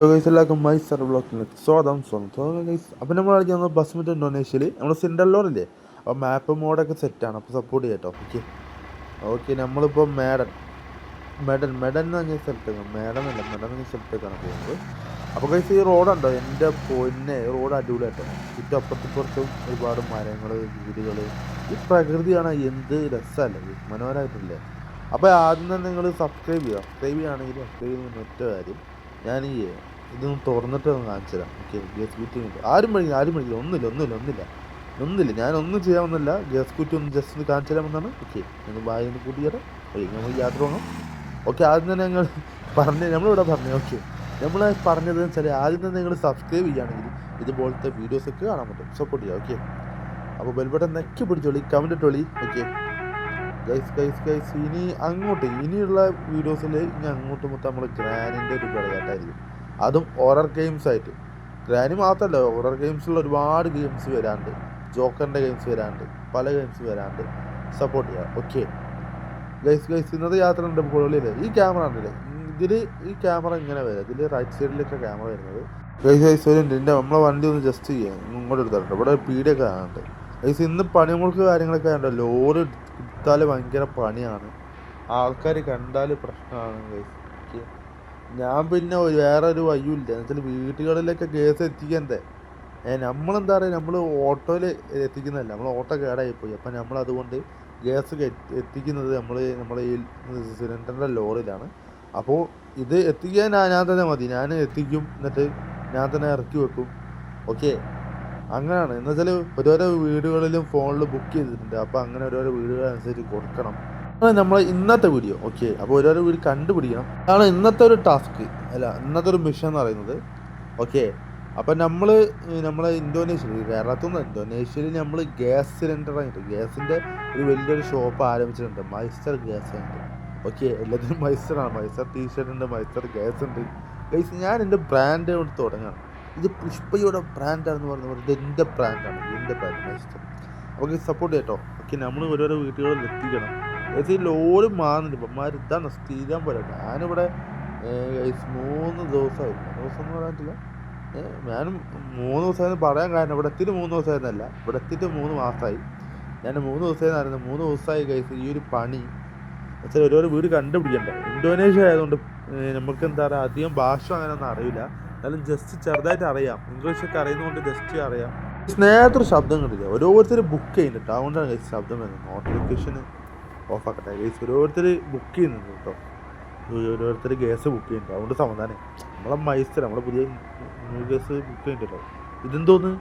Guys എല്ലാവർക്കും my sir ബ്ലോക്കിലേക്ക് സ്വാഗതം. സ്വാഗതം ഗൈസ് അപ്പം നമ്മൾ കളിക്കുന്നത് ബസ്മിറ്റ് ഇൻഡോനേഷ്യയിൽ നമ്മൾ സിൻഡല്ലോറില്ലേ അപ്പോൾ മാപ്പ് മോഡൊക്കെ സെറ്റാണ് അപ്പോൾ സപ്പോർട്ട് ചെയ്യട്ടോ. ഓക്കെ ഓക്കെ നമ്മളിപ്പോൾ മേഡൻ മെഡൻ മെഡൻ എന്ന് പറഞ്ഞ സ്ഥലത്തേക്ക് മേഡൻ അല്ല മെഡൻ എന്ന സ്ഥലത്തേക്കാണ് പോകുന്നത്. അപ്പോൾ ഗൈസ് ഈ റോഡുണ്ടോ എന്റെ പൊന്നെ റോഡ് അടിപൊളിയാട്ടോ ചുറ്റും അപ്പുറത്തിപ്പുറത്തും ഒരുപാട് മരങ്ങൾ വീടുകൾ ഈ പ്രകൃതിയാണ് എന്ത് രസമല്ലേ മനോഹരമായിട്ടില്ലേ? അപ്പോൾ ആദ്യം തന്നെ നിങ്ങൾ സബ്സ്ക്രൈബ് ചെയ്യുക. സബ്സ്ക്രൈബ് ചെയ്യുകയാണെങ്കിൽ സബ്സ്ക്രൈബ് ചെയ്യുന്ന ഒറ്റ കാര്യം ഞാൻ ഈ ഇതൊന്ന് തുറന്നിട്ട് ഒന്ന് കാണിച്ചു തരാം ഓക്കെ ഗ്യാസ് കുറ്റി ആരും പഠിക്കില്ല ആരും പഠിക്കില്ല ഒന്നുമില്ല ഒന്നുമില്ല ഒന്നില്ല ഒന്നുമില്ല. ഞാനൊന്നും ചെയ്യാമെന്നല്ല ഗ്യാസ് കുറ്റി ഒന്ന് ജസ്റ്റ് ഒന്ന് കാണിച്ചു തരാമെന്നാണ് ഓക്കെ നിങ്ങൾ ബായി ഒന്ന് തരാം ഓക്കെ നമുക്ക് യാത്ര പോകണം ഓക്കെ ആദ്യം തന്നെ ഞങ്ങൾ പറഞ്ഞ് നമ്മളിവിടെ പറഞ്ഞു. ഓക്കെ നമ്മൾ പറഞ്ഞത് വെച്ചാൽ ആദ്യം തന്നെ നിങ്ങൾ സബ്സ്ക്രൈബ് ചെയ്യുകയാണെങ്കിൽ ഇതുപോലത്തെ വീഡിയോസൊക്കെ കാണാൻ പറ്റും. സപ്പോർട്ട് ചെയ്യാം ഓക്കെ അപ്പോൾ ബെൽബട്ടൺ നെക്കി പിടിച്ചോളി കമന്റ് ഇട്ടോളി. ഓക്കെ ഗൈസ് ഗൈസ് ഗൈസ് ഇനി അങ്ങോട്ട് ഇനിയുള്ള വീഡിയോസിൽ ഇനി അങ്ങോട്ട് മൊത്തം നമ്മൾ ഗ്രാനിന്റെ ഒരു കളിയാട്ടായിരിക്കും അതും ഹൊറർ ഗെയിംസ് ആയിട്ട്. ഗ്രാനി മാത്രമല്ല ഹൊറർ ഗെയിംസിലുള്ള ഒരുപാട് ഗെയിംസ് വരാണ്ട്. ജോക്കറിന്റെ ഗെയിംസ് വരാണ്ട്. പല ഗെയിംസ് വരാണ്ട്. സപ്പോർട്ട് ചെയ്യാം. ഓക്കെ ഗൈസ് ഗൈസ് ഇന്നത്തെ യാത്ര ഉണ്ട് പൊള്ളിയില്ലേ ഈ ക്യാമറ ഉണ്ടല്ലേ ഇതിൽ ഈ ക്യാമറ ഇങ്ങനെ വരും. ഇതിൽ റൈറ്റ് സൈഡിലൊക്കെ ക്യാമറ വരുന്നത്. ഗൈസ് ഗൈസ് ഒരു എന്റെ നമ്മളെ വണ്ടി ഒന്ന് ജസ്റ്റ് ചെയ്യാം. ഇങ്ങോട്ട് എടുത്തിട്ടുണ്ട് ഇവിടെ പീടിയൊക്കെ കാണുന്നുണ്ട്. ഗൈസ് ഇന്ന് പണിമുൾക്ക് കാര്യങ്ങളൊക്കെ ഉണ്ട് ലോഡ് എടുത്താൽ ഭയങ്കര പണിയാണ്. ആൾക്കാർ കണ്ടാൽ പ്രശ്നമാണ് ഞാൻ പിന്നെ വേറെ ഒരു വയ്യൂല്ല എന്നുവെച്ചാൽ വീടുകളിലൊക്കെ ഗ്യാസ് എത്തിക്കണ്ടേ? ഏ നമ്മളെന്താ പറയുക നമ്മൾ ഓട്ടോയിൽ എത്തിക്കുന്നതല്ല. നമ്മൾ ഓട്ടോ കേടായിപ്പോയി. അപ്പം നമ്മൾ അതുകൊണ്ട് ഗ്യാസ് എത്തിക്കുന്നത് നമ്മൾ നമ്മളെ ഈ സിലിണ്ടറിന്റെ ലോറിയിലാണ്. അപ്പോൾ ഇത് എത്തിക്കാൻ ഞാൻ തന്നെ മതി. ഞാൻ എത്തിക്കും. എന്നിട്ട് ഞാൻ തന്നെ ഇറക്കി വെക്കും. ഓക്കെ അങ്ങനെയാണ് എന്ന് വെച്ചാൽ ഓരോരോ വീടുകളിലും ഫോണിൽ ബുക്ക് ചെയ്തിട്ടുണ്ട്. അപ്പോൾ അങ്ങനെ ഓരോരോ വീടുകളനുസരിച്ച് കൊടുക്കണം. അതാണ് നമ്മൾ ഇന്നത്തെ വീഡിയോ ഓക്കെ അപ്പോൾ ഓരോരോ വീട് കണ്ടുപിടിക്കണം. അതാണ് ഇന്നത്തെ ഒരു ടാസ്ക് അല്ല ഇന്നത്തെ ഒരു മിഷൻ എന്ന് പറയുന്നത്. ഓക്കെ അപ്പം നമ്മൾ നമ്മളെ ഇന്തോനേഷ്യയിൽ കേരളത്തിൽ നിന്ന് ഇന്തോനേഷ്യയിൽ നമ്മൾ ഗ്യാസ് സിലിണ്ടർ ആയിട്ട് ഗ്യാസിന്റെ ഒരു വലിയൊരു ഷോപ്പ് ആരംഭിച്ചിട്ടുണ്ട്. മൈസ്റ്റർ ഗ്യാസ് ഉണ്ട് ഓക്കെ എല്ലാത്തിനും മൈസ്റ്ററാണ് മൈസ്റ്റർ ടീ ഷർട്ട് ഉണ്ട് മൈസ്റ്റർ ഗ്യാസ് ഉണ്ട്. ഗൈസ് ഞാൻ എന്റെ ബ്രാൻഡ് കൊണ്ട് തുടങ്ങാണ്. ഇത് പുഷ്പയുടെ ബ്രാൻഡാണെന്ന് പറയുന്നത് ഇത് എന്റെ ബ്രാൻഡാണ് എന്റെ ബ്രാൻഡ് ഇഷ്ടം അപ്പോൾ സപ്പോർട്ട് ചെയ്യട്ടോ ഓക്കെ നമ്മൾ ഓരോരോ വീട്ടുകളിൽ എത്തിക്കണം. എത്തി ലോഡ് മാറുന്നുണ്ട്. ഇപ്പം ഇതാണ് സ്ഥിരം പോലെ ഞാനിവിടെ മൂന്ന് ദിവസമായി. മൂന്ന് ദിവസം എന്ന് പറയാനില്ല. ഞാനും മൂന്ന് ദിവസമായിരുന്നു പറയാൻ കാരണം ഇവിടെ എത്തിയിട്ട് മൂന്ന് ദിവസമായിരുന്നല്ല. ഇവിടെ എത്തിയിട്ട് മൂന്ന് മാസമായി. ഞാൻ മൂന്ന് ദിവസമായിരുന്നു മൂന്ന് ദിവസമായി കഴിച്ച് ഈ ഒരു പണി. വെച്ചാൽ ഓരോരോ വീട് കണ്ടുപിടിക്കണ്ടേ? ഇന്തോനേഷ്യ ആയതുകൊണ്ട് നമുക്ക് എന്താ പറയുക അധികം ഭാഷ അങ്ങനെയൊന്നും അറിയില്ല. എന്നാലും ജസ്റ്റ് ചെറുതായിട്ട് അറിയാം. ഇംഗ്ലീഷൊക്കെ അറിയുന്നതുകൊണ്ട് ജസ്റ്റ് അറിയാം. സ്നേഹത്തൊരു ശബ്ദം കണ്ടില്ല? ഓരോരുത്തർ ബുക്ക് ചെയ്യുന്നുണ്ട്. അതുകൊണ്ടാണ് ഗൈസ് ശബ്ദം വരുന്നത്. നോട്ടിഫിക്കേഷൻ ഓഫാക്കട്ടെ ഗൈസ് ഓരോരുത്തർ ബുക്ക് ചെയ്യുന്നുണ്ട് കേട്ടോ. ഓരോരുത്തർ ഗ്യാസ് ബുക്ക് ചെയ്യുന്നുണ്ട്. അതുകൊണ്ട് സമാധാനം നമ്മളെ മൈസ്റ്റർ നമ്മളെ പുതിയ ന്യൂ ഗ്യാസ് ബുക്ക് ചെയ്യുന്നുണ്ടല്ലോ. ഇതെന്തോന്ന്?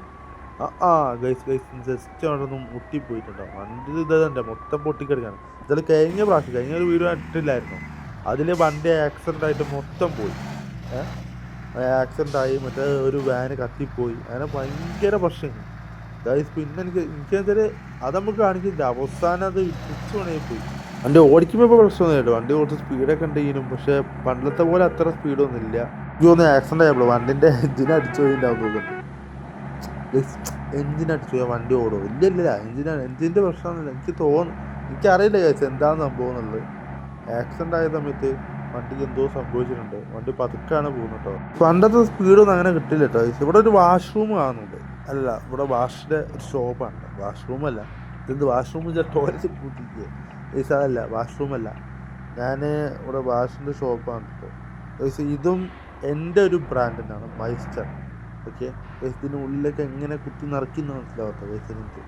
ആ ആ ഗൈസ് ഗൈസ് ജസ്റ്റ് അവിടെ നിന്ന് മുട്ടിപ്പോയിട്ടുണ്ടോ വണ്ടി ഇതന്നെ മൊത്തം പൊട്ടിക്കിടക്കാണ്. ഇതിൽ കഴിഞ്ഞ പ്രാവശ്യം കഴിഞ്ഞ ഒരു വീഡിയോ ഇട്ടില്ലായിരുന്നു അതിൽ വണ്ടി ആക്സിഡന്റ് ആയിട്ട് മൊത്തം പോയി. ആക്സിഡന്റ് ആയി മറ്റേ ഒരു വാന് കത്തിപ്പോയി. അങ്ങനെ ഭയങ്കര പ്രശ്നങ്ങൾ. ഗൈസ് പിന്നെ എനിക്ക് എനിക്ക് വെച്ചാൽ അത് നമുക്ക് കാണിക്കില്ല. അവസാനം അത് മണിയായി പോയി വണ്ടി ഓടിക്കുമ്പോൾ ഇപ്പോൾ പ്രശ്നമൊന്നും കേട്ടോ വണ്ടി കുറച്ച് സ്പീഡൊക്കെ ഉണ്ടെങ്കിലും പക്ഷേ പണ്ടത്തെ പോലെ അത്ര സ്പീഡൊന്നും ഇല്ല. എനിക്ക് തോന്നുന്നു ആക്സിഡന്റ് ആയപ്പോൾ വണ്ടിന്റെ എഞ്ചിൻ അടിച്ചു തോന്നുന്നു. എഞ്ചിൻ അടിച്ചു പോയാൽ വണ്ടി ഓടും. ഇല്ല ഇല്ല എഞ്ചിനാണ് എഞ്ചിന്റെ പ്രശ്നമൊന്നുമില്ല. എനിക്ക് തോന്നുന്നു. എനിക്കറിയില്ല ചേച്ചി എന്താണ് സംഭവം എന്നുള്ളത്. ആക്സിഡന്റ് ആയ സമയത്ത് വണ്ടിക്ക് എന്തോ സംഭവിച്ചിട്ടുണ്ട്. വണ്ടി പതുക്കാണ് പോകുന്നത് കേട്ടോ പണ്ടത്തെ സ്പീഡൊന്നും അങ്ങനെ കിട്ടില്ല കേട്ടോ ഇവിടെ ഒരു വാഷ്റൂം കാണുന്നുണ്ട്. അല്ല ഇവിടെ വാഷിന്റെ ഒരു ഷോപ്പാണ് വാഷ്റൂം അല്ല. ഇതെന്ത് വാഷ്റൂം വെച്ചാൽ ടോയ്ലറ്റ് കൂട്ടിക്കുക ഏസ് അതല്ല വാഷ്റൂം അല്ല ഞാൻ ഇവിടെ വാഷിന്റെ ഷോപ്പാണ് കേട്ടോ ഏസ് ഇതും എന്റെ ഒരു ബ്രാൻഡിനാണ് മൈസ്റ്റർ. ഓക്കെ? ഇതിന്റെ ഉള്ളിലൊക്കെ എങ്ങനെ കുത്തി നിറയ്ക്കുന്ന മനസ്സിലാവാത്ത എനിക്ക്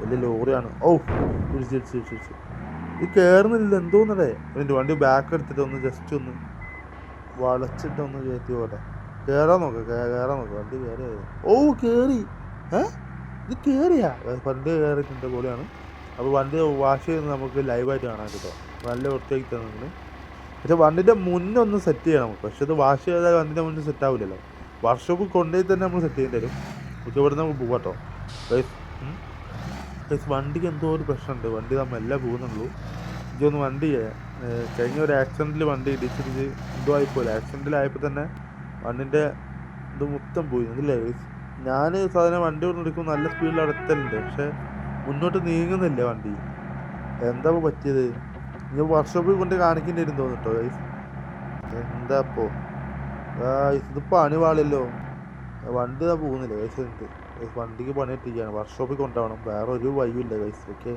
വലിയ ലോറിയാണ്. ഓ തിരിച്ച് തിരിച്ച് ഇത് കയറുന്നില്ല എന്തോന്നടേ. എന്റെ വണ്ടി ബാക്ക് എടുത്തിട്ട് ഒന്ന് ജസ്റ്റ് ഒന്ന് വളച്ചിട്ട് ഒന്ന് കയറ്റി പോട്ടെ. കയറാൻ നോക്കാം കയറാൻ നോക്കാം. വണ്ടി കയറി ഓ കയറി ഏ? ഇത് കയറിയാ പണ്ട് കയറിയിട്ടുണ്ട് പോലെയാണ് അപ്പോൾ വണ്ടി വാഷ് ചെയ്യുന്നത് നമുക്ക് ലൈവായിട്ട് കാണാൻ കേട്ടോ. നല്ല വൃത്തിയാക്കി തന്നെ പക്ഷെ വണ്ടിന്റെ മുന്നൊന്ന് സെറ്റ് ചെയ്യണം. നമുക്ക് പക്ഷെ ഇത് വാഷ് ചെയ്താൽ വണ്ടിന്റെ മുന്നിൽ സെറ്റ് ആവില്ലല്ലോ. വർക്ക്ഷോപ്പ് കൊണ്ടുപോയി തന്നെ നമ്മൾ സെറ്റ് ചെയ്യേണ്ടി വരും. പക്ഷെ ഇവിടെ നമുക്ക് പോകാട്ടോ വണ്ടിക്ക് എന്തോ ഒരു പ്രശ്നമുണ്ട്. വണ്ടി നമ്മൾ എല്ലാം പോകുന്നുള്ളൂ. ഇതൊന്ന് വണ്ടി കഴിഞ്ഞ ഒരു ആക്സിഡന്റിൽ വണ്ടി ഇടിച്ചിട്ട് എന്തോ ആയിപ്പോലെ ആക്സിഡന്റിലായപ്പോൾ തന്നെ വണ്ടിന്റെ ഇത് മൊത്തം പോയി. അതില്ലേ ഞാൻ സാധനം വണ്ടി കൊണ്ട് എടുക്കുമ്പോൾ നല്ല സ്പീഡിൽ അവിടെ എത്തലുണ്ട് പക്ഷെ മുന്നോട്ട് നീങ്ങുന്നില്ല വണ്ടി. എന്താ പറ്റിയത്? ഇനി വർക്ക്ഷോപ്പിൽ കൊണ്ട് കാണിക്കേണ്ടി വരും തോന്നിട്ടോ ഗൈസ് എന്താ ഇപ്പോൾ ഇതിപ്പോൾ പാടില്ലല്ലോ വണ്ടി ഇതാ പോകുന്നില്ല ഗൈസ് ഉണ്ട് വണ്ടിക്ക് പണി എത്തിക്കുകയാണ് വർക്ക്ഷോപ്പിൽ കൊണ്ടുപോകണം. വേറെ ഒരു വഴിയും ഇല്ല ഗൈസ് ഓക്കെ